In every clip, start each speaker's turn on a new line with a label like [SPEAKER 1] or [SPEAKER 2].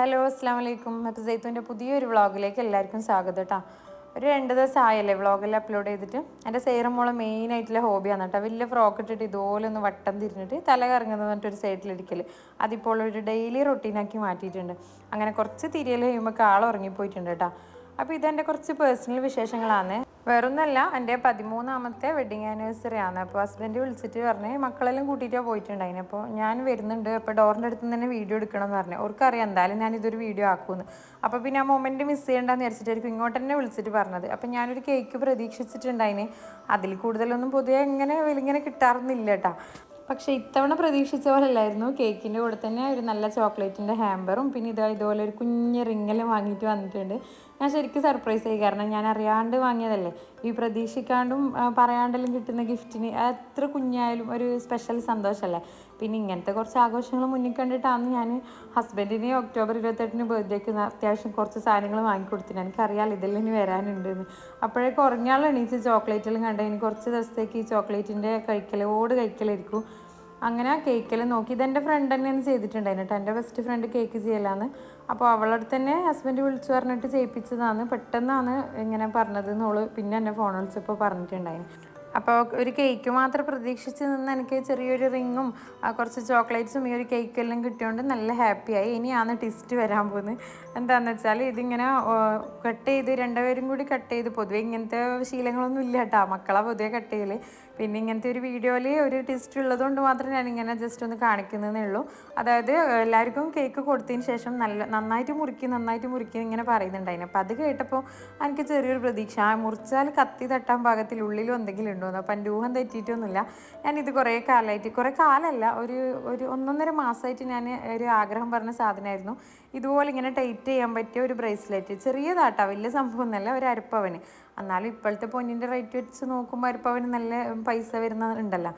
[SPEAKER 1] Hello അസ്സാം വലൈക്കും അപ്പോൾ ജയ്ത്തുവിന്റെ പുതിയൊരു വ്ളോഗിലേക്ക് എല്ലാവർക്കും സ്വാഗതം കേട്ടോ ഒരു രണ്ട് ദിവസം ആയല്ലേ വ്ളോഗിൽ അപ്ലോഡ് ചെയ്തിട്ട്. എന്റെ സേറം മോളെ മെയിൻ ആയിട്ടുള്ള ഹോബിയാണ് കേട്ടോ വലിയ ഫ്രോക്ക് ഇട്ടിട്ട് ഇതുപോലെ ഒന്ന് വട്ടം തിരിഞ്ഞിട്ട് തല കറങ്ങുന്നത് പറഞ്ഞിട്ടൊരു സൈഡിലിരിക്കൽ അതിപ്പോൾ ഒരു ഡെയിലി റൊട്ടീനാക്കി മാറ്റിയിട്ടുണ്ട്. അങ്ങനെ കുറച്ച് തിരിയൽ കഴിയുമ്പോൾ കാളുറങ്ങിപ്പോയിട്ടുണ്ട് കേട്ടോ അപ്പോൾ ഇതെന്റെ കുറച്ച് പേഴ്സണൽ വിശേഷങ്ങളാണ് വേറൊന്നല്ല എന്റെ പതിമൂന്നാമത്തെ വെഡിങ് ആനിവേഴ്സറി ആണ്. അപ്പോൾ ഹസ്ബൻഡ് വിളിച്ചിട്ട് പറഞ്ഞ് മക്കളെല്ലാം കൂട്ടിയിട്ടാണ് പോയിട്ടുണ്ടായിന്. അപ്പോൾ ഞാൻ വരുന്നുണ്ട്. അപ്പോൾ ഡോറിന്റെ അടുത്ത് തന്നെ വീഡിയോ എടുക്കണം എന്ന് പറഞ്ഞു. അവർക്കറിയാം എന്തായാലും ഞാൻ ഇതൊരു വീഡിയോ ആക്കുമെന്ന്. അപ്പോൾ പിന്നെ ആ മൊമെന്റ് മിസ് ചെയ്യേണ്ടെന്ന് വിചാരിച്ചിട്ടായിരിക്കും ഇങ്ങോട്ട് തന്നെ വിളിച്ചിട്ട് പറഞ്ഞത്. അപ്പോൾ ഞാനൊരു കേക്ക് പ്രതീക്ഷിച്ചിട്ടുണ്ടായിന്. അതിൽ കൂടുതലൊന്നും പൊതുവെ എങ്ങനെ വലിങ്ങനെ കിട്ടാറൊന്നുമില്ല കേട്ടോ പക്ഷേ ഇത്തവണ പ്രതീക്ഷിച്ച പോലെ അല്ലായിരുന്നു കേക്കിന്റെ കൂടെ തന്നെ ഒരു നല്ല ചോക്ലേറ്റിന്റെ ഹാമ്പറും പിന്നെ ഇതാ ഇതുപോലെ ഒരു കുഞ്ഞ് റിങ്ങലും വാങ്ങിയിട്ട് വന്നിട്ടുണ്ട്. ഞാൻ ശരിക്കും സർപ്രൈസ് ആയി. കാരണം ഞാൻ അറിയാണ്ട് വാങ്ങിയതല്ലേ. ഈ പ്രതീക്ഷിക്കാണ്ടും പറയാണ്ടെല്ലാം കിട്ടുന്ന ഗിഫ്റ്റിന് എത്ര കുഞ്ഞായാലും ഒരു സ്പെഷ്യൽ സന്തോഷമല്ലേ പിന്നെ ഇങ്ങനത്തെ കുറച്ച് ആഘോഷങ്ങൾ മുന്നിൽ കണ്ടിട്ടാണ് ഞാൻ ഹസ്ബൻഡിന് ഒക്ടോബർ ഇരുപത്തെട്ടിന് ബർത്ത്ഡേക്ക് അത്യാവശ്യം കുറച്ച് സാധനങ്ങൾ വാങ്ങിക്കൊടുത്തിന്. എനിക്കറിയാം ഇതെല്ലാം ഇനി വരാനുണ്ടെന്ന്. അപ്പോഴേക്കും ഉറങ്ങിയാൾ എണീച്ച് ചോക്ലേറ്റെല്ലാം കണ്ട ഇനി കുറച്ച് ദിവസത്തേക്ക് ഈ ചോക്ലേറ്റിന്റെ കഴിക്കലോട് കഴിക്കലായിരിക്കും. അങ്ങനെ ആ കേക്കെല്ലാം നോക്കി. ഇതെന്റെ ഫ്രണ്ട് തന്നെയാണ് ചെയ്തിട്ടുണ്ടായിരുന്നു കേട്ടോ എന്റെ ബെസ്റ്റ് ഫ്രണ്ട് കേക്ക് ചെയ്യലാന്ന്. അപ്പോൾ അവളടുത്ത് തന്നെ ഹസ്ബൻഡ് വിളിച്ചു പറഞ്ഞിട്ട് ചെയ്യിപ്പിച്ചതാണ് പെട്ടെന്നാണ് ഇങ്ങനെ പറഞ്ഞത് എന്നോൾ പിന്നെ എന്നെ ഫോൺ വിളിച്ചപ്പോൾ പറഞ്ഞിട്ടുണ്ടായിരുന്നു അപ്പോൾ ഒരു കേക്ക് മാത്രം പ്രതീക്ഷിച്ച് നിന്ന് എനിക്ക് ചെറിയൊരു റിങ്ങും കുറച്ച് ചോക്ലേറ്റ്സും ഈ ഒരു കേക്കെല്ലാം കിട്ടിയോണ്ട് നല്ല ഹാപ്പിയായി ഇനിയാണ് ടിസ്റ്റ് വരാൻ പോകുന്നത്. എന്താണെന്ന് വെച്ചാൽ ഇതിങ്ങനെ കട്ട് ചെയ്ത് രണ്ടുപേരും കൂടി കട്ട് ചെയ്ത് പൊതുവെ ഇങ്ങനത്തെ ശീലങ്ങളൊന്നും ഇല്ല കേട്ടോ. മക്കളെ പൊതുവെ കട്ട് ചെയ്യൽ പിന്നെ ഇങ്ങനത്തെ ഒരു വീഡിയോയിൽ ഒരു ടിസ്റ്റ് ഉള്ളതുകൊണ്ട് മാത്രം ഞാൻ ഇങ്ങനെ ജസ്റ്റ് ഒന്ന് കാണിക്കുന്നതേ ഉള്ളൂ. അതായത് എല്ലാവർക്കും കേക്ക് കൊടുത്തതിന് ശേഷം നല്ല നന്നായിട്ട് മുറുക്കി നന്നായിട്ട് മുറുക്കി ഇങ്ങനെ പറയുന്നുണ്ടായിരുന്നു. അപ്പോൾ അത് കേട്ടപ്പോൾ എനിക്ക് ചെറിയൊരു പ്രതീക്ഷ. മുറിച്ചാൽ കത്തി തട്ടാൻ പാകത്തിൽ ഉള്ളിലും എന്തെങ്കിലും ഉണ്ടോ എന്ന് അപ്പം എന്റെ ഊഹം തെറ്റിയിട്ടൊന്നുമില്ല. ഞാനിത് കുറേ കാലമായിട്ട് കുറേ കാലമല്ല ഒരു ഒരു ഒന്നൊന്നര മാസമായിട്ട് ഞാൻ ഒരു ആഗ്രഹം പറഞ്ഞ സാധനമായിരുന്നു. ഇതുപോലെ ഇങ്ങനെ ടൈറ്റ് ചെയ്യാൻ പറ്റിയ ഒരു ബ്രേസ്ലെറ്റ്. ചെറിയതാട്ടാ വലിയ സംഭവമൊന്നുമല്ല ഒരു അരപ്പവന്. എന്നാലും ഇപ്പോഴത്തെ പൊന്നിന്റെ റേറ്റ് വെച്ച് നോക്കുമ്പോൾ അരപ്പവന് നല്ല പൈസ വരുന്നുണ്ടല്ലോ.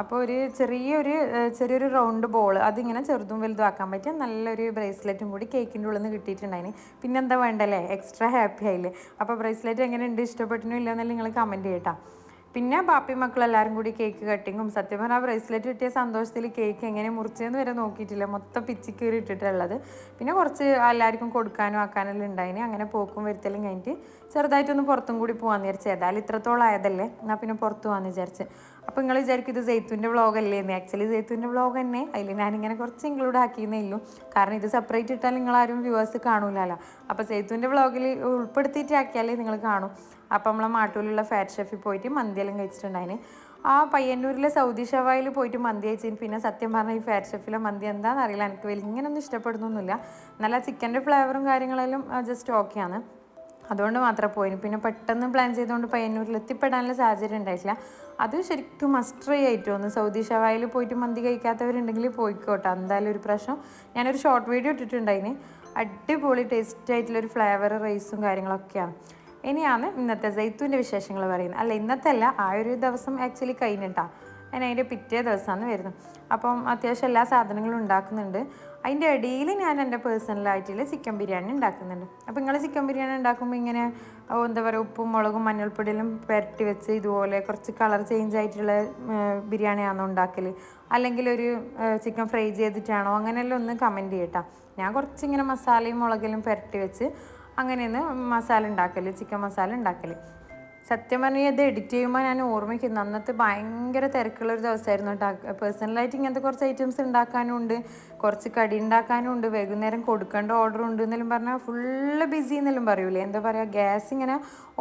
[SPEAKER 1] അപ്പോൾ ഒരു ചെറിയൊരു ചെറിയൊരു റൗണ്ട് ബോൾ അതിങ്ങനെ ചെറുതും വലുതും ആക്കാൻ പറ്റിയ നല്ലൊരു ബ്രേസ്ലെറ്റും കൂടി കേക്കിന്റെ ഉള്ളിൽ നിന്ന് കിട്ടിയിട്ടുണ്ടായിന്. പിന്നെന്താ വേണ്ടല്ലേ? എക്സ്ട്രാ ഹാപ്പി ആയില്ലേ? അപ്പോൾ ബ്രേസ്ലെറ്റ് എങ്ങനെയുണ്ട്? ഇഷ്ടപ്പെട്ടിനോ ഇല്ലയെന്നല്ലേ നിങ്ങൾ കമന്റ് ചെയ്യട്ടാ പിന്നെ ബാപ്പി മക്കളെല്ലാവരും കൂടി കേക്ക് കട്ടിങ്ങും സത്യം പറഞ്ഞാൽ ആ ബ്രേസ്ലെറ്റ് കിട്ടിയ സന്തോഷത്തിൽ കേക്ക് എങ്ങനെ മുറിച്ചതെന്ന് വരെ നോക്കിയിട്ടില്ല. മൊത്തം പിച്ചിക്കീറി ഇട്ടിട്ടുള്ളത്. പിന്നെ കുറച്ച് എല്ലാവർക്കും കൊടുക്കാനും ആക്കാനെല്ലാം ഉണ്ടായിന്. അങ്ങനെ പോക്കും വരുത്തലും കഴിഞ്ഞിട്ട് ചെറുതായിട്ടൊന്ന് പുറത്തും കൂടി പോകാമെന്ന് വിചാരിച്ചു. ഏതായാലും ഇത്രത്തോളം ആയതല്ലേ? എന്നാൽ പിന്നെ പുറത്ത് പോകാമെന്ന് വിചാരിച്ച്. അപ്പോൾ നിങ്ങൾ വിചാരിക്കും ഇത് ജയ്ത്തുവിന്റെ വ്ളോഗ് അല്ലേ എന്ന് ആക്ച്വലി ജയ്ത്തുവിന്റെ വ്ളോഗ് തന്നെ. അതിൽ ഞാനിങ്ങനെ കുറച്ച് ഇൻക്ലൂഡ് ആക്കിയെന്നേ ഉള്ളൂ. കാരണം ഇത് സെപ്പറേറ്റ് ഇട്ടാൽ നിങ്ങളാരും വ്യൂവേഴ്സ് കാണൂലല്ലോ. അപ്പോൾ ജയ്ത്തുവിന്റെ വ്ളോഗിൽ ഉൾപ്പെടുത്തിയിട്ട് ആക്കിയാലേ നിങ്ങൾ കാണും. അപ്പം നമ്മളെ മാട്ടൂലുള്ള ഫാറ്റ് ഷെഫിൽ പോയിട്ട് മന്തിയെല്ലാം കഴിച്ചിട്ടുണ്ടായിന്. ആ പയ്യന്നൂരിലെ സൗദി ഷവായിൽ പോയിട്ട് മന്തി കഴിച്ചതിന് പിന്നെ സത്യം പറഞ്ഞാൽ ഈ ഫാറ്റ് ഷെഫിലെ മന്തി എന്താണെന്ന് അറിയില്ല. എനിക്ക് വലിയ ഇങ്ങനെയൊന്നും ഇഷ്ടപ്പെടുന്നൊന്നുമില്ല. നല്ല ചിക്കന്റെ ഫ്ലേവറും കാര്യങ്ങളെല്ലാം ജസ്റ്റ് ഓക്കെയാണ് അതുകൊണ്ട് മാത്രം പോയിന്. പിന്നെ പെട്ടെന്ന് പ്ലാൻ ചെയ്തുകൊണ്ട് പയ്യന്നൂരിൽ എത്തിപ്പെടാനുള്ള സാഹചര്യം ഉണ്ടായിട്ടില്ല. അത് ശരിക്കും മസ്റ്ററി ആയിട്ട് വന്നു സൗദി ഷവായിൽ പോയിട്ട് മന്തി കഴിക്കാത്തവരുണ്ടെങ്കിൽ പോയിക്കോട്ടെ. എന്തായാലും ഒരു പ്രശ്നം. ഞാനൊരു ഷോർട്ട് വീഡിയോ ഇട്ടിട്ടുണ്ടായിന്. അടിപൊളി ടേസ്റ്റ് ആയിട്ടുള്ളൊരു ഫ്ലേവർ റൈസും കാര്യങ്ങളൊക്കെയാണ്. ഇനിയാണ് ഇന്നത്തെ ജൈത്തൂന്റെ വിശേഷങ്ങൾ പറയുന്നത്. അല്ല ഇന്നത്തെ അല്ല ആ ഒരു ദിവസം ആക്ച്വലി കഴിഞ്ഞിട്ടാണ് ഞാൻ അതിന്റെ പിറ്റേ ദിവസമാണ് വരുന്നത്. അപ്പം അത്യാവശ്യം എല്ലാ സാധനങ്ങളും ഉണ്ടാക്കുന്നുണ്ട്. അതിന്റെ ഇടയിൽ ഞാൻ എന്റെ പേഴ്സണലായിട്ടുള്ള ചിക്കൻ ബിരിയാണി ഉണ്ടാക്കുന്നുണ്ട്. അപ്പോൾ നിങ്ങൾ ചിക്കൻ ബിരിയാണി ഉണ്ടാക്കുമ്പോൾ ഇങ്ങനെ എന്താ പറയുക ഉപ്പും മുളകും മഞ്ഞൾപ്പൊടിയിലും പുരട്ടി വെച്ച് ഇതുപോലെ കുറച്ച് കളർ ചേഞ്ച് ആയിട്ടുള്ള ബിരിയാണിയാണോ ഉണ്ടാക്കൽ അല്ലെങ്കിൽ ഒരു ചിക്കൻ ഫ്രൈ ചെയ്തിട്ടാണോ? അങ്ങനെയെല്ലാം ഒന്ന് കമന്റ് ചെയ്യട്ടോ. ഞാൻ കുറച്ചിങ്ങനെ മസാലയും മുളകിലും പുരട്ടി വെച്ച് അങ്ങനെയൊന്ന് മസാല ഉണ്ടാക്കൽ ചിക്കൻ മസാല ഉണ്ടാക്കൽ സത്യം പറഞ്ഞാൽ ഇത് എഡിറ്റ് ചെയ്യുമ്പോൾ ഞാൻ ഓർമ്മിക്കുന്നു. അന്നത്തെ ഭയങ്കര തിരക്കുള്ള ഒരു ദിവസമായിരുന്നു പേഴ്സണലായിട്ട് ഇങ്ങനത്തെ കുറച്ച് ഐറ്റംസ് ഉണ്ടാക്കാനും ഉണ്ട് കുറച്ച് കടി ഉണ്ടാക്കാനും ഉണ്ട് വൈകുന്നേരം കൊടുക്കേണ്ട ഓർഡർ ഉണ്ട് എന്നെല്ലാം പറഞ്ഞാൽ ഫുള്ള് ബിസി എന്നെല്ലാം പറയൂലേ? എന്താ പറയുക ഗ്യാസ് ഇങ്ങനെ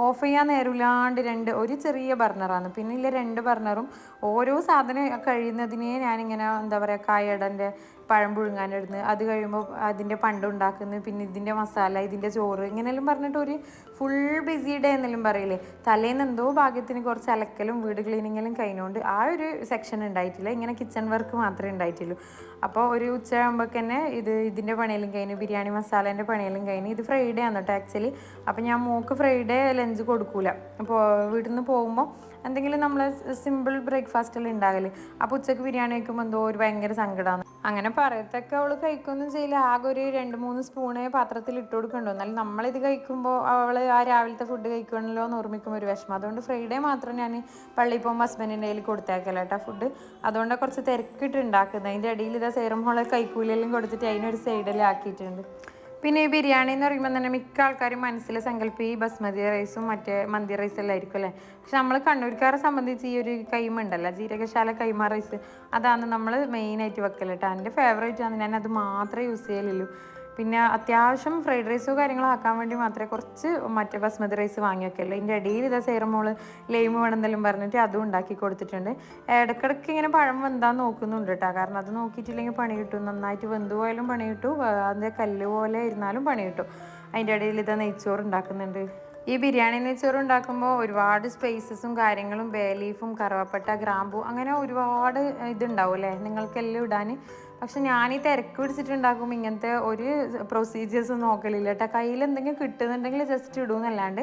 [SPEAKER 1] ഓഫ് ചെയ്യാൻ നേരമില്ലാണ്ട് രണ്ട് ഒരു ചെറിയ ബർണറാണ് പിന്നെ ഇല്ല രണ്ട് ബർണറും ഓരോ സാധനം കഴിയുന്നതിനെ ഞാനിങ്ങനെ എന്താ പറയുക കായടന്റെ പഴം പുഴുങ്ങാനെടുന്ന്. അത് കഴിയുമ്പോൾ അതിന്റെ പണ്ട് ഉണ്ടാക്കുന്നു പിന്നെ ഇതിന്റെ മസാല ഇതിന്റെ ചോറ് ഇങ്ങനെയെല്ലാം പറഞ്ഞിട്ട് ഒരു ഫുൾ ബിസി ഡേ എന്നെല്ലാം പറയില്ലേ? തലേന്ന് എന്തോ ഭാഗ്യത്തിന് കുറച്ച് അലക്കലും വീട് ക്ലീനിങ്ങിലും കഴിഞ്ഞുകൊണ്ട് ആ ഒരു സെക്ഷൻ ഉണ്ടായിട്ടില്ല. ഇങ്ങനെ കിച്ചൺ വർക്ക് മാത്രമേ ഉണ്ടായിട്ടുള്ളൂ. അപ്പോൾ ഒരു ഉച്ചയാകുമ്പോൾ തന്നെ ഇത് ഇതിന്റെ പണിയിലും കഴിഞ്ഞു ബിരിയാണി മസാലേന്റെ പണിയിലും കഴിഞ്ഞു. ഇത് ഫ്രൈഡേ ആണ് കേട്ടോ ആക്ച്വലി അപ്പോൾ ഞാൻ മോക്ക് ഫ്രൈഡേ ലഞ്ച് കൊടുക്കൂല. അപ്പോൾ വീട്ടിൽ നിന്ന് പോകുമ്പോൾ എന്തെങ്കിലും നമ്മൾ സിമ്പിൾ ബ്രേക്ക്ഫാസ്റ്റിൽ എല്ലാം ഉണ്ടാകൽ അപ്പോൾ ഉച്ചയ്ക്ക് ബിരിയാണി വയ്ക്കുമ്പോൾ എന്തോ ഒരു ഭയങ്കര സങ്കടമാണ് അങ്ങനെ പറയത്തൊക്കെ അവൾ കഴിക്കൊന്നും ചെയ്യില്ല. ആകെ ഒരു രണ്ട് മൂന്ന് സ്പൂണ് പാത്രത്തിൽ ഇട്ട് കൊടുക്കണ്ടോ. എന്നാലും നമ്മളിത് കഴിക്കുമ്പോൾ അവൾ ആ രാവിലത്തെ ഫുഡ് കഴിക്കണല്ലോ എന്ന് ഓർമ്മിക്കുമ്പോൾ ഒരു വിഷമം. അതുകൊണ്ട് ഫ്രൈഡേ മാത്രം ഞാൻ പള്ളിയിൽ പോകുമ്പോൾ ഹസ്ബൻഡിന്റെ കയ്യിൽ കൊടുത്തേക്കല കേട്ടോ ഫുഡ് അതുകൊണ്ട് കുറച്ച് തിരക്കിട്ട് ഉണ്ടാക്കുന്നത് അതിന്റെ ഇടയിൽ ഇതാ സേറം ഹോളെ കൈക്കൂലിയെല്ലാം കൊടുത്തിട്ട് അതിനൊരു സൈഡിൽ ആക്കിയിട്ടുണ്ട് പിന്നെ ഈ ബിരിയാണി എന്ന് പറയുമ്പോൾ തന്നെ മിക്ക ആൾക്കാരും മനസ്സിൽ സങ്കല്പം ഈ ബസ്മതി റൈസും മറ്റേ മന്തി റൈസ് എല്ലാം ആയിരിക്കും അല്ലേ? പക്ഷെ നമ്മൾ കണ്ണൂർക്കാരെ സംബന്ധിച്ച് ഈ ഒരു കൈമ ഉണ്ടല്ലോ ജീരകശാല കൈമ റൈസ് അതാണ് നമ്മൾ മെയിനായിട്ട് വെക്കൽ കേട്ടോ എന്റെ ഫേവറേറ്റ് ആണ്. ഞാൻ അത് മാത്രമേ യൂസ് ചെയ്യലുള്ളൂ. പിന്നെ അത്യാവശ്യം ഫ്രൈഡ് റൈസോ കാര്യങ്ങളോ ആക്കാൻ വേണ്ടി മാത്രമേ കുറച്ച് മറ്റേ ബസ്മതി റൈസ് വാങ്ങി ഇതിന്റെ ഇടയിൽ ഇതാ സേറമോൾ ലെയിമ് വേണമെന്നെല്ലാം പറഞ്ഞിട്ട് അതും ഉണ്ടാക്കി കൊടുത്തിട്ടുണ്ട്. ഇടയ്ക്കിടയ്ക്ക് ഇങ്ങനെ പഴം വെന്താൻ നോക്കുന്നുണ്ട് കേട്ടോ കാരണം അത് നോക്കിയിട്ടില്ലെങ്കിൽ പണി കിട്ടും. നന്നായിട്ട് വെന്ത് പോയാലും പണി കിട്ടും. അതിന്റെ കല്ല് പോലെ ഇരുന്നാലും പണി കിട്ടും. അതിന്റെ ഇടയിൽ ഇതാ നെയ്ച്ചോറ് ഉണ്ടാക്കുന്നുണ്ട്. ഈ ബിരിയാണി നെയ്ച്ചോറ് ഉണ്ടാക്കുമ്പോൾ ഒരുപാട് സ്പൈസസും കാര്യങ്ങളും ബേ ലീഫും കറുവപ്പട്ട ഗ്രാമ്പു അങ്ങനെ ഒരുപാട് ഇതുണ്ടാവും അല്ലേ നിങ്ങൾക്കെല്ലാം ഇടാൻ പക്ഷെ ഞാൻ ഈ തിരക്ക് പിടിച്ചിട്ടുണ്ടാക്കുമ്പോൾ ഇങ്ങനത്തെ ഒരു പ്രൊസീജിയേഴ്സും നോക്കലില്ല കേട്ടോ. കയ്യിൽ എന്തെങ്കിലും കിട്ടുന്നുണ്ടെങ്കിൽ ജസ്റ്റ് ഇടുമെന്നല്ലാണ്ട്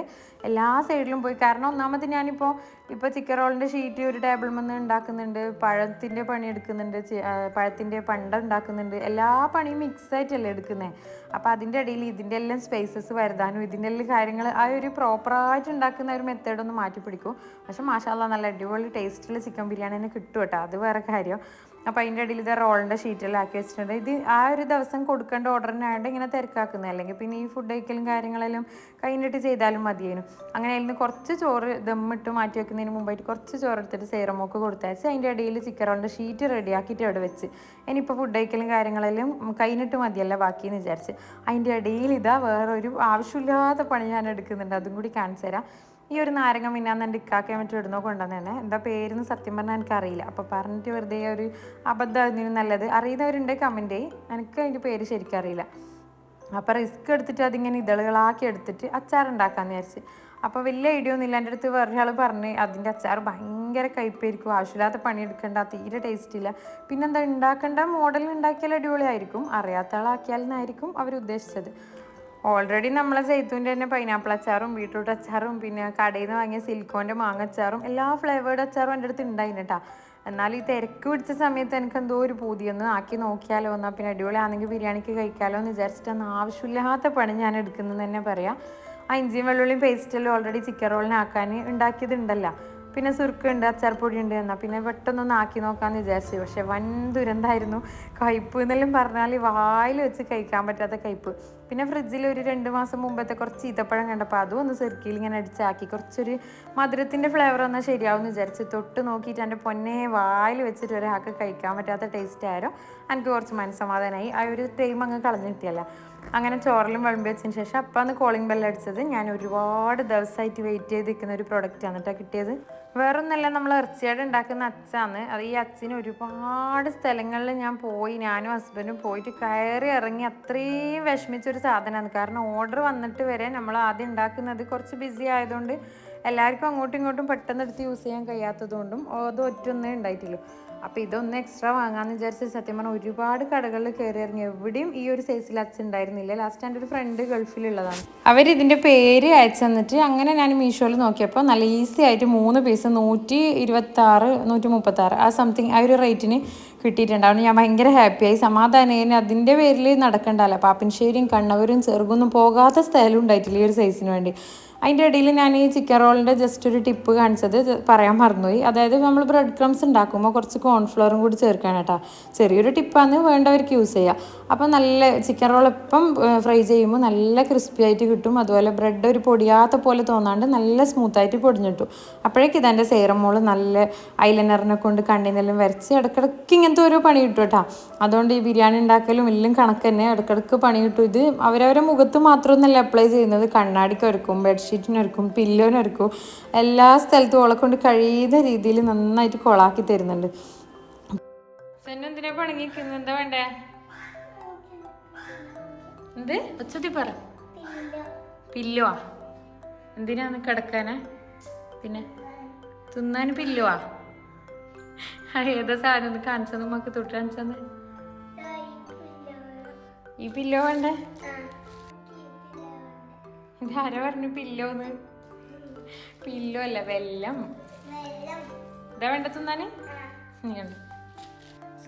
[SPEAKER 1] എല്ലാ സൈഡിലും പോയി. കാരണം ഒന്നാമത് ഞാനിപ്പോൾ ഇപ്പോൾ ചിക്കൻ റോളിന്റെ ഷീറ്റ് ഒരു ടേബിൾ നിന്ന് ഉണ്ടാക്കുന്നുണ്ട്. പഴത്തിന്റെ പണി എടുക്കുന്നുണ്ട്. പഴത്തിന്റെ പണ്ട ഉണ്ടാക്കുന്നുണ്ട്. എല്ലാ പണിയും മിക്സ് ആയിട്ടല്ലേ എടുക്കുന്നത് അപ്പോൾ അതിന്റെ ഇടയിൽ ഇതിന്റെ എല്ലാം സ്പേസസ് വരുതാനും ഇതിന്റെ എല്ലാം കാര്യങ്ങൾ ആ ഒരു പ്രോപ്പറായിട്ട് ഉണ്ടാക്കുന്ന ഒരു മെത്തേഡ് ഒന്ന് മാറ്റി പിടിക്കും. പക്ഷെ മാഷാല്ല നല്ല അടിപൊളി ടേസ്റ്റുള്ള ചിക്കൻ ബിരിയാണി തന്നെ കിട്ടും കേട്ടോ. അത് വേറെ കാര്യം. അപ്പോൾ അതിന്റെ ഇടയിൽ ഇത് റോളിന്റെ ആക്കി വെച്ചിട്ടുണ്ട്. ഇത് ആ ഒരു ദിവസം കൊടുക്കേണ്ട ഓർഡറിനായിട്ട് ഇങ്ങനെ തിരക്കാക്കുന്നത് അല്ലെങ്കിൽ പിന്നെ ഈ ഫുഡ് കഴിക്കലും കാര്യങ്ങളെല്ലാം കഴിഞ്ഞിട്ട് ചെയ്താലും മതിയായിരുന്നു അങ്ങനെ അതിൽ നിന്ന് കുറച്ച് ചോറ് ദമ്മിട്ട് മാറ്റി വെക്കുന്നതിന് മുമ്പായിട്ട് കുറച്ച് ചോറ് എടുത്തിട്ട് സേറമോക്ക് കൊടുത്തയച്ച് അതിന്റെ ഇടയിൽ ചിക്കൻ റോളിന്റെ ഷീറ്റ് റെഡിയാക്കിയിട്ട് അവിടെ വെച്ച്. ഇനിയിപ്പോൾ ഫുഡ് കഴിക്കലും കാര്യങ്ങളെല്ലാം കഴിഞ്ഞിട്ട് മതിയല്ല ബാക്കിയെന്ന് വിചാരിച്ച്. അതിന്റെ ഇടയിൽ ഇതാ വേറൊരു ആവശ്യമില്ലാത്ത പണി ഞാൻ എടുക്കുന്നുണ്ട്. അതും കൂടി കാണിച്ചു തരാം. ഈ ഒരു നാരങ്ങ മിന്നാന്ന് എന്റെ ഇക്കാക്കാൻ വേണ്ടി ഇടുന്നോ കൊണ്ടുവന്നെ എന്താ പേരെന്ന് സത്യം പറഞ്ഞാൽ എനിക്കറിയില്ല. അപ്പോൾ പറഞ്ഞിട്ട് വെറുതെ ഒരു അബദ്ധം അതിന് നല്ലത്. അറിയുന്നവരുണ്ട് കമന്റ് ചെയ്യും. എനിക്ക് അതിന്റെ പേര് ശരിക്കും അറിയില്ല. അപ്പോൾ റിസ്ക് എടുത്തിട്ട് അതിങ്ങനെ ഇതളുകളാക്കി എടുത്തിട്ട് അച്ചാർ ഉണ്ടാക്കാമെന്ന് വിചാരിച്ച്. അപ്പോൾ വലിയ ഐഡിയ ഒന്നുമില്ല എന്റെ അടുത്ത് വേറൊരാൾ പറഞ്ഞ് അതിന്റെ അച്ചാർ ഭയങ്കര കയ്പ്പായിരിക്കും ആവശ്യമില്ലാത്ത പണിയെടുക്കേണ്ട തീരെ ടേസ്റ്റ് ഇല്ല. പിന്നെന്താ ഉണ്ടാക്കേണ്ട മോഡൽ ഉണ്ടാക്കിയാൽ അടിപൊളിയായിരിക്കും. അറിയാത്ത ആളാക്കിയാലെന്നായിരിക്കും അവർ ഉദ്ദേശിച്ചത്. ഓൾറെഡി നമ്മളെ ജയ്തൂന്റെ തന്നെ പൈനാപ്പിൾ അച്ചാറും ബീട്രൂട്ട് അച്ചാറും പിന്നെ കടയിൽ നിന്ന് വാങ്ങിയ സിൽക്കോന്റെ മാങ്ങ അച്ചാറും എല്ലാ ഫ്ലേവേർഡ് അച്ചാറും എന്റെ അടുത്ത് ഉണ്ടായിരുന്നു കേട്ടോ എന്നാൽ ഈ തിരക്ക് പിടിച്ച സമയത്ത് എനിക്ക് എന്തോ ഒരു പൂതിയൊന്ന് ആക്കി നോക്കിയാലോ എന്നാൽ പിന്നെ അടിപൊളിയാണെങ്കിൽ ബിരിയാണിക്ക് കഴിക്കാലോ എന്ന് വിചാരിച്ചിട്ടൊന്ന് ആവശ്യമില്ലാത്ത പണി ഞാൻ എടുക്കുന്നത് തന്നെ പറയാം. ആ ഇഞ്ചിയും വെള്ളുള്ളിയും പേസ്റ്റെല്ലാം ഓൾറെഡി ചിക്കൻ റോളിനാക്കാൻ ഉണ്ടാക്കിയതുണ്ടല്ലോ പിന്നെ സുർക്കുണ്ട് അച്ചാർപ്പൊടി ഉണ്ട് എന്നാൽ പിന്നെ പെട്ടെന്നൊന്ന് ആക്കി നോക്കാമെന്ന് വിചാരിച്ചു. പക്ഷേ വൻ ദുരന്തമായിരുന്നു കയ്പ്പ് എന്നെല്ലാം പറഞ്ഞാൽ വായിൽ വെച്ച് കഴിക്കാൻ പറ്റാത്ത കയ്പ്പ്. പിന്നെ ഫ്രിഡ്ജിൽ ഒരു രണ്ട് മാസം മുമ്പത്തെ കുറച്ച് ഈത്തപ്പഴം കണ്ടപ്പോൾ അതും ഒന്ന് സെർക്കിയിൽ ഇങ്ങനെ അടിച്ചാക്കി. കുറച്ചൊരു മധുരത്തിന്റെ ഫ്ലേവർ വന്നാൽ ശരിയാവും എന്ന് വിചാരിച്ച് തൊട്ട് നോക്കിയിട്ട് എന്റെ പൊന്നെ വായിൽ വെച്ചിട്ട് ഒരാൾക്ക് കഴിക്കാൻ പറ്റാത്ത ടേസ്റ്റ് ആയാലും എനിക്ക് കുറച്ച് മനസ്സമാധാനമായി ആ ഒരു ടൈം അങ്ങ് കളഞ്ഞു കിട്ടിയല്ല. അങ്ങനെ ചോറിലും വിളമ്പി വെച്ചതിന് ശേഷം അപ്പം അന്ന് കോളിംഗ് ബെല്ലടിച്ചത് ഞാൻ ഒരുപാട് ദിവസമായിട്ട് വെയിറ്റ് ചെയ്ത് നിൽക്കുന്ന ഒരു പ്രൊഡക്റ്റാണ് കേട്ടോ കിട്ടിയത്. വേറൊന്നല്ല നമ്മൾ ഇറച്ചിയായിട്ട് ഉണ്ടാക്കുന്ന അച്ചാന്ന്. അത് ഈ അച്ചിന് ഒരുപാട് സ്ഥലങ്ങളിൽ ഞാൻ പോയി ഞാനും ഹസ്ബൻഡും പോയിട്ട് കയറി ഇറങ്ങി അത്രയും വിഷമിച്ചൊരു സാധനമാണ് കാരണം ഓർഡർ വന്നിട്ട് വരെ നമ്മൾ ആദ്യം ഉണ്ടാക്കുന്നത് കുറച്ച് ബിസി ആയതുകൊണ്ട് എല്ലാവർക്കും അങ്ങോട്ടും ഇങ്ങോട്ടും പെട്ടെന്ന് എടുത്ത് യൂസ് ചെയ്യാൻ കഴിയാത്തതുകൊണ്ടും അത് ഒറ്റൊന്നേ ഉണ്ടായിട്ടുള്ളൂ. അപ്പോൾ ഇതൊന്ന് എക്സ്ട്രാ വാങ്ങാമെന്ന് വിചാരിച്ച് സത്യം പറഞ്ഞാൽ ഒരുപാട് കടകളിൽ കയറി ഇറങ്ങി. എവിടെയും ഈ ഒരു സൈസിൽ അച്ഛൻ ഉണ്ടായിരുന്നില്ല. ലാസ്റ്റ് എന്റെ ഒരു ഫ്രണ്ട് ഗൾഫിലുള്ളതാണ്. അവരിതിന്റെ പേര് അയച്ചു തന്നിട്ട് അങ്ങനെ ഞാൻ മീഷോയിൽ നോക്കിയപ്പോൾ നല്ല ഈസി ആയിട്ട് മൂന്ന് പീസ് നൂറ്റി ഇരുപത്തി ആറ് നൂറ്റി മുപ്പത്തി ആറ് ആ സംതിങ് ആ ഒരു റേറ്റിന് കിട്ടിയിട്ടുണ്ട്. അതുകൊണ്ട് ഞാൻ ഭയങ്കര ഹാപ്പിയായി സമാധാനം അതിന്റെ പേരിൽ നടക്കണ്ടല്ലോ. പാപ്പിൻശ്ശേരിയും കണ്ണവരും ചെറുകൊന്നും പോകാത്ത സ്ഥലം ഉണ്ടായിട്ടില്ല ഈ ഒരു സൈസിന് വേണ്ടി. അതിന്റെ ഇടയിൽ ഞാൻ ഈ ചിക്കൻ റോളിന്റെ ജസ്റ്റ് ഒരു ടിപ്പ് കാണിച്ചത് പറയാൻ മറന്നുപോയി. അതായത് നമ്മൾ ബ്രെഡ് ക്രംസ് ഉണ്ടാക്കുമ്പോൾ കുറച്ച് കോൺഫ്ലോറും കൂടി ചേർക്കുകയാണ് കേട്ടോ. ചെറിയൊരു ടിപ്പാണ് വേണ്ടവർക്ക് യൂസ് ചെയ്യുക അപ്പോൾ നല്ല ചിക്കൻ റോൾ എപ്പം ഫ്രൈ ചെയ്യുമ്പോൾ നല്ല ക്രിസ്പി ആയിട്ട് കിട്ടും. അതുപോലെ ബ്രെഡ് ഒരു പൊടിയാത്ത പോലെ തോന്നാണ്ട് നല്ല സ്മൂത്തായിട്ട് പൊടിഞ്ഞിട്ടു അപ്പോഴേക്കും ഇതെന്റെ സേറം മോൾ നല്ല ഐലൈനറിനെ കൊണ്ട് കണ്ണിനെല്ലാം വരച്ച് ഇടക്കിടക്ക് ഇങ്ങനത്തെ ഓരോ പണി കിട്ടും കേട്ടോ. അതുകൊണ്ട് ഈ ബിരിയാണി ഉണ്ടാക്കലും എല്ലാം കണക്ക് തന്നെ ഇടക്കിടക്ക് പണി കിട്ടും. ഇത് അവരവരെ മുഖത്ത് മാത്രമൊന്നല്ല അപ്ലൈ ചെയ്യുന്നത്. കണ്ണാടിക്കൊരുക്കും ബെഡ്ഷീറ്റിനൊരുക്കും പില്ലോനൊരുക്കും എല്ലാ സ്ഥലത്തും ഓളെ കൊണ്ട് കഴിയുന്ന രീതിയിൽ നന്നായിട്ട് കൊളാക്കി തരുന്നുണ്ട്. എന്തിനാ പണങ്ങിക്കുന്നത് എന്താ വേണ്ടേ? എന്ത്? ഉച്ചത്തി പറ. പില്ലുവാ എന്തിനാന്ന് കിടക്കാനാ? പിന്നെ തിന്നാൻ പില്ലുവാ? ആ, ഏതാ സാധനം ഒന്ന് കാണിച്ചത് നമുക്ക് തൊട്ട് കാണിച്ചത് ഈ പില്ലോ വേണ്ടേ? ഇതാരാ പറഞ്ഞു? പില്ലോന്ന് പില്ലോ അല്ല വെല്ലം. ഇതാ വേണ്ട തിന്നാന്? നീ കണ്ടു?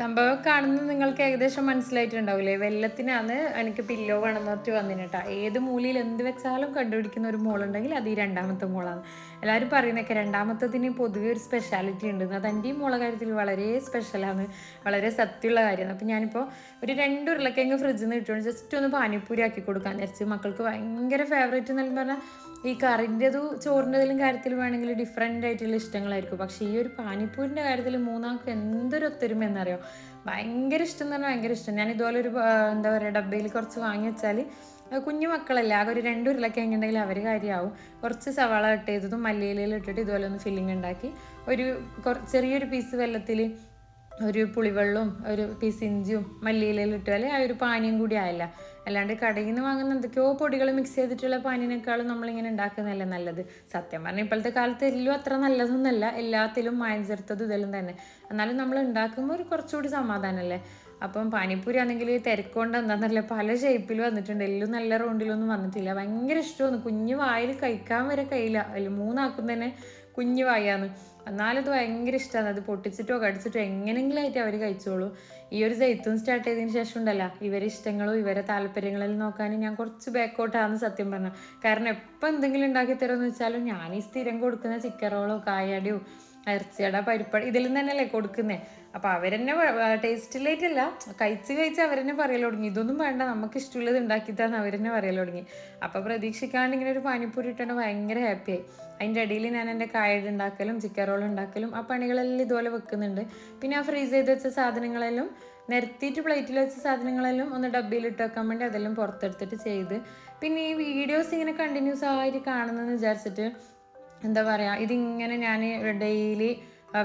[SPEAKER 1] സംഭവം കാണുന്നത് നിങ്ങൾക്ക് ഏകദേശം മനസ്സിലായിട്ടുണ്ടാവില്ലേ? വെള്ളത്തിനാണ് എനിക്ക് പില്ലോ വേണമെന്നിട്ട് വന്നിന് കേട്ടോ ഏത് മൂലയിൽ എന്ത് വെച്ചാലും കണ്ടുപിടിക്കുന്ന ഒരു മോളുണ്ടെങ്കിൽ അത് ഈ രണ്ടാമത്തെ മോളാണ്. എല്ലാവരും പറയുന്നൊക്കെ രണ്ടാമത്തതിന് പൊതുവെ ഒരു സ്പെഷ്യാലിറ്റി ഉണ്ട്. അത് എന്റെ ഈ മോളെ കാര്യത്തിൽ വളരെ സ്പെഷ്യലാണ് വളരെ സത്യമുള്ള കാര്യമാണ്. അപ്പം ഞാനിപ്പോൾ ഒരു രണ്ട് ഉരുളക്കിഴങ്ങ് ഫ്രിഡ്ജിൽ നിന്ന് ഇട്ടുകൊണ്ട് ജസ്റ്റ് ഒന്ന് പാനിപ്പൂരി ആക്കി കൊടുക്കാൻ വിചാരിച്ച്. മക്കൾക്ക് ഭയങ്കര ഫേവറേറ്റ് എന്നെല്ലാം പറഞ്ഞാൽ ഈ കറിന്റെതും ചോറിന്റെതിലും കാര്യത്തിൽ വേണമെങ്കിൽ ഡിഫറെന്റ് ആയിട്ടുള്ള ഇഷ്ടങ്ങളായിരിക്കും. പക്ഷേ ഈ ഒരു പാനിപ്പൂരിന്റെ കാര്യത്തിൽ മൂന്നാൾക്ക് എന്തൊരു ഒത്തൊരുമ എന്നറിയോ? ഭയങ്കര ഇഷ്ടം എന്ന് പറഞ്ഞാൽ ഭയങ്കര ഇഷ്ടം. ഞാൻ ഇതുപോലെ ഒരു എന്താ പറയുക ഡബ്ബയിൽ കുറച്ച് വാങ്ങി വെച്ചാൽ കുഞ്ഞു മക്കളല്ലേ ആകെ ഒരു രണ്ട് ഉരുളക്കിഴങ്ങ് ഉണ്ടെങ്കിൽ അവർ കാര്യമാവും. കുറച്ച് സവാള കട്ട് ചെയ്തതും മല്ലിയിലയിൽ ഇട്ടിട്ട് ഇതുപോലെ ഒന്ന് ഫില്ലിങ് ഉണ്ടാക്കി. ഒരു ചെറിയൊരു പീസ് വെള്ളത്തിൽ ഒരു പുളിവെള്ളവും ഒരു പീസ് ഇഞ്ചിയും ഇട്ടു ഇട്ടാൽ ആ ഒരു പാനീയം കൂടി ആയില്ല. അല്ലാണ്ട് കടയിൽ നിന്ന് വാങ്ങുന്ന എന്തൊക്കെയോ പൊടികൾ മിക്സ് ചെയ്തിട്ടുള്ള പാനിനേക്കാളും നമ്മളിങ്ങനെ ഉണ്ടാക്കുന്നതല്ലേ നല്ലത്. സത്യം പറഞ്ഞാൽ ഇപ്പോഴത്തെ കാലത്ത് എല്ലാം അത്ര നല്ലതൊന്നല്ല. എല്ലാത്തിലും മായം ചേർത്തതും ഇതെല്ലാം തന്നെ. എന്നാലും നമ്മൾ ഉണ്ടാക്കുമ്പോൾ ഒരു കുറച്ചുകൂടി സമാധാനമല്ലേ? അപ്പം പാനിപ്പൂരി ആണെങ്കിൽ തിരക്കൊണ്ട് എന്താണെന്നല്ല പല ഷേപ്പിൽ വന്നിട്ടുണ്ട്. എല്ലാം നല്ല റൗണ്ടിലൊന്നും വന്നിട്ടില്ല. ഭയങ്കര ഇഷ്ടമാണ്. കുഞ്ഞു വായിൽ കഴിക്കാൻ വരെ കഴിയില്ല. അതിൽ മൂന്നാക്കും തന്നെ കുഞ്ഞു വായാന്ന് എന്നാലും ഇത് ഭയങ്കര ഇഷ്ടമാണ് അത് പൊട്ടിച്ചിട്ടോ കടിച്ചിട്ടോ എങ്ങനെങ്കിലും ആയിട്ട് അവർ കഴിച്ചോളൂ. ഈ ഒരു ജയ്ത്തും സ്റ്റാർട്ട് ചെയ്തതിന് ശേഷം ഉണ്ടല്ല ഇവരെ ഇഷ്ടങ്ങളും ഇവരെ താല്പര്യങ്ങളിൽ നോക്കാൻ ഞാൻ കുറച്ച് ബാക്കോട്ടാന്ന് സത്യം പറഞ്ഞു. കാരണം എപ്പോൾ എന്തെങ്കിലും ഉണ്ടാക്കി തരുമെന്ന് വെച്ചാലും ഞാൻ ഈ സ്ഥിരം കൊടുക്കുന്ന ചിക്കൻ റോളോ കായാടിയോ ഇറച്ചിയട പരിപ്പട ഇതിലും തന്നെയല്ലേ കൊടുക്കുന്നത് അപ്പോൾ അവരെന്നെ ടേസ്റ്റിലേറ്റല്ല. കഴിച്ച് കഴിച്ച് അവരെന്നെ പറയൽ തുടങ്ങി. ഇതൊന്നും വേണ്ട. നമുക്ക് ഇഷ്ടമുള്ളത് ഉണ്ടാക്കിത്താന്ന് അവരെന്നെ പറയൽ തുടങ്ങി. അപ്പോൾ പ്രതീക്ഷിക്കാണ്ട് ഇങ്ങനെ ഒരു പാനിപ്പൂരി ഇട്ടാണ് ഭയങ്കര ഹാപ്പിയായി അതിന്റെ ഇടയിൽ ഞാൻ എന്റെ കായഡ് ഉണ്ടാക്കലും ചിക്കൻ റോൾ ഉണ്ടാക്കലും ആ പണികളെല്ലാം ഇതുപോലെ വെക്കുന്നുണ്ട്. പിന്നെ ആ ഫ്രീസ് ചെയ്ത് വെച്ച സാധനങ്ങളെല്ലാം നിരത്തിയിട്ട് പ്ലേറ്റിൽ വെച്ച സാധനങ്ങളെല്ലാം ഒന്ന് ഡബ്ബയിൽ ഇട്ട് വെക്കാൻ വേണ്ടി അതെല്ലാം പുറത്തെടുത്തിട്ട് ചെയ്ത്. പിന്നെ ഈ വീഡിയോസ് ഇങ്ങനെ കണ്ടിന്യൂസ് ആയിട്ട് കാണുന്നതെന്ന് വിചാരിച്ചിട്ട് എന്താ പറയുക ഇതിങ്ങനെ ഞാൻ ഡെയിലി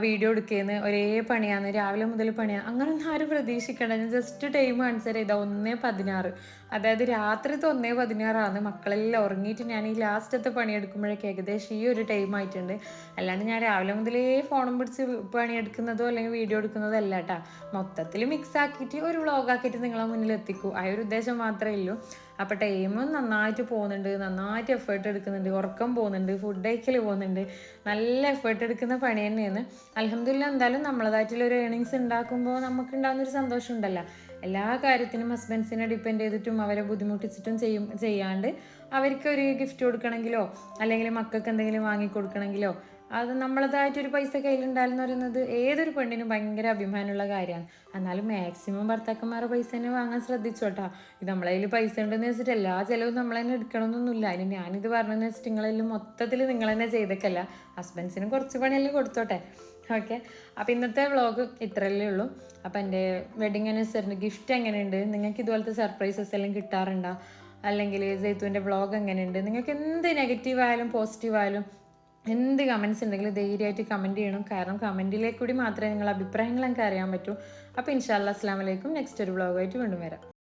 [SPEAKER 1] വീഡിയോ എടുക്കുന്നത് ഒരേ പണിയാണ് രാവിലെ മുതൽ പണിയാണ് അങ്ങനൊന്നും ആരും പ്രതീക്ഷിക്കണ്ട. ഞാൻ ജസ്റ്റ് ടൈം ആൻസർ ഇതാ ഒന്നേ പതിനാറ്. അതായത് രാത്രിത്തെ ഒന്നേ പതിനാറാണ് മക്കളെല്ലാം ഉറങ്ങിയിട്ട് ഞാൻ ഈ ലാസ്റ്റത്തെ പണിയെടുക്കുമ്പോഴേക്ക് ഏകദേശം ഈ ഒരു ടൈം ആയിട്ടുണ്ട്. അല്ലാണ്ട് ഞാൻ രാവിലെ മുതലേ ഫോണും പിടിച്ച് പണിയെടുക്കുന്നതോ അല്ലെങ്കിൽ വീഡിയോ എടുക്കുന്നതോ അല്ല കേട്ടോ മൊത്തത്തിൽ മിക്സ് ആക്കിയിട്ട് ഒരു വ്ളോഗ് ആക്കിയിട്ട് നിങ്ങളെ മുന്നിൽ എത്തിക്കൂ ആ ഒരു ഉദ്ദേശം മാത്രമേ ഉള്ളൂ. അപ്പോൾ ടൈമും നന്നായിട്ട് പോകുന്നുണ്ട് നന്നായിട്ട് എഫേർട്ട് എടുക്കുന്നുണ്ട് ഉറക്കം പോകുന്നുണ്ട് ഫുഡ് കഴിക്കൽ പോകുന്നുണ്ട്. നല്ല എഫേർട്ട് എടുക്കുന്ന പണി തന്നെയാണ്. അലഹമില്ല എന്തായാലും നമ്മളതായിട്ടുള്ള ഒരു ഏണിങ്സ് ഉണ്ടാക്കുമ്പോൾ നമുക്ക് ഉണ്ടാകുന്ന ഒരു സന്തോഷം ഉണ്ടല്ലോ. എല്ലാ കാര്യത്തിനും ഹസ്ബൻഡ്സിനെ ഡിപ്പെൻഡ് ചെയ്തിട്ടും അവരെ ബുദ്ധിമുട്ടിച്ചിട്ടും ചെയ്യും ചെയ്യാണ്ട് അവർക്ക് ഒരു ഗിഫ്റ്റ് കൊടുക്കണമെങ്കിലോ അല്ലെങ്കിൽ മക്കൾക്ക് എന്തെങ്കിലും വാങ്ങി കൊടുക്കണമെങ്കിലോ അത് നമ്മളതായിട്ടൊരു പൈസ കയ്യിലുണ്ടായെന്ന് പറയുന്നത് ഏതൊരു പെണ്ണിനും ഭയങ്കര അഭിമാനമുള്ള കാര്യമാണ്. എന്നാലും മാക്സിമം ഭർത്താക്കന്മാരുടെ പൈസ തന്നെ വാങ്ങാൻ ശ്രദ്ധിച്ചോട്ടാ. ഇത് നമ്മളെ കയ്യിൽ പൈസ ഉണ്ടെന്ന് വെച്ചിട്ട് എല്ലാ ചിലവും നമ്മൾ തന്നെ എടുക്കണമെന്നൊന്നുമില്ല. അതിന് ഞാനിത് പറഞ്ഞതെന്ന് വെച്ചിട്ട് നിങ്ങളെല്ലാം മൊത്തത്തിൽ നിങ്ങൾ തന്നെ ചെയ്തേക്കല്ല. ഹസ്ബൻഡ്സിന് കുറച്ച് പണിയെല്ലാം കൊടുത്തോട്ടെ. ഓക്കെ അപ്പോൾ ഇന്നത്തെ വ്ളോഗ് ഇത്രയല്ലേ ഉള്ളൂ. അപ്പോൾ എന്റെ വെഡിങ് അനുസരിച്ച് ഗിഫ്റ്റ് എങ്ങനെയുണ്ട്? നിങ്ങൾക്ക് ഇതുപോലത്തെ സർപ്രൈസസ് എല്ലാം കിട്ടാറുണ്ടോ? അല്ലെങ്കിൽ ജയ്തുവിന്റെ വ്ളോഗ് എങ്ങനെയുണ്ട്? നിങ്ങൾക്ക് എന്ത് നെഗറ്റീവ് ആയാലും പോസിറ്റീവ് ആയാലും എന്ത് കമൻസ് ഉണ്ടെങ്കിലും ധൈര്യമായിട്ട് കമന്റ് ചെയ്യണം. കാരണം കമന്റിലേക്ക് കൂടി മാത്രമേ നിങ്ങളുടെ അഭിപ്രായങ്ങൾ എനിക്ക് അറിയാൻ പറ്റൂ. അപ്പോൾ ഇൻഷാല്ലാ അസ്സാം വലൈക്കും നെക്സ്റ്റ് ഒരു വ്ളോഗായിട്ട് വീണ്ടും വരാം.